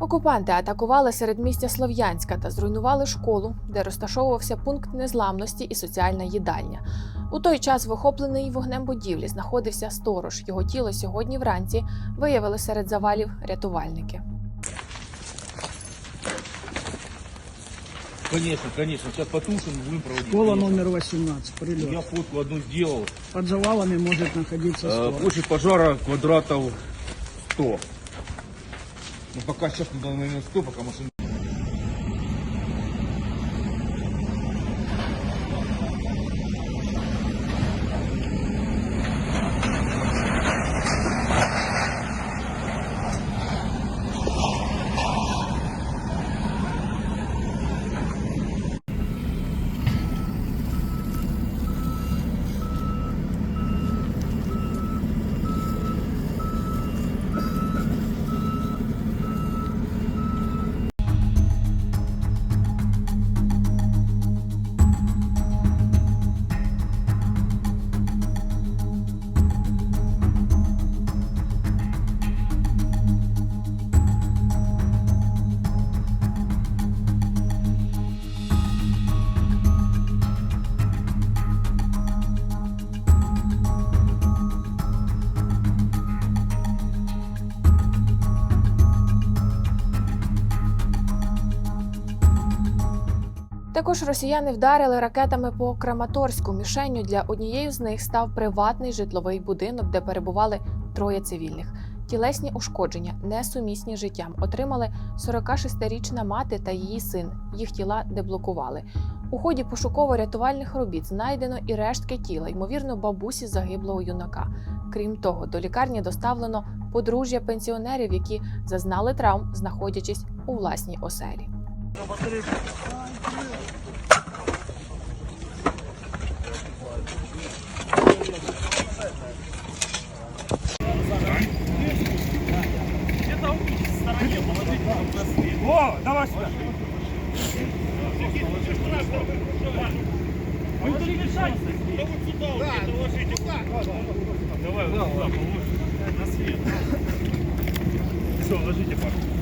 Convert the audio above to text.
Окупанти атакували середмістя Слов'янська та зруйнували школу, де розташовувався пункт незламності і соціальна їдальня. У той час в охопленій вогнем будівлі знаходився сторож. Його тіло сьогодні вранці виявили серед завалів рятувальники. Конечно, конечно. Сейчас потушим, будем проводить. Школа номер 18, прилет. Я фотку одну сделал. Под завалами может находиться Э, сторож. Площадь пожара квадратов 100. Ну, пока сейчас на данный момент 100, пока машин Також росіяни вдарили ракетами по Краматорську. Мішенню для однієї з них став приватний житловий будинок, де перебували троє цивільних. Тілесні ушкодження, несумісні життям, отримали 46-річна мати та її син. Їх тіла деблокували. У ході пошуково-рятувальних робіт знайдено і рештки тіла, ймовірно, бабусі загиблого юнака. Крім того, до лікарні доставлено подружжя пенсіонерів, які зазнали травм, знаходячись у власній оселі. О, давай сюда. Вы тут мешайте. Да вот сюда, вот это ложите. Давай, вот сюда положим. На свет. Все, ложите, папа.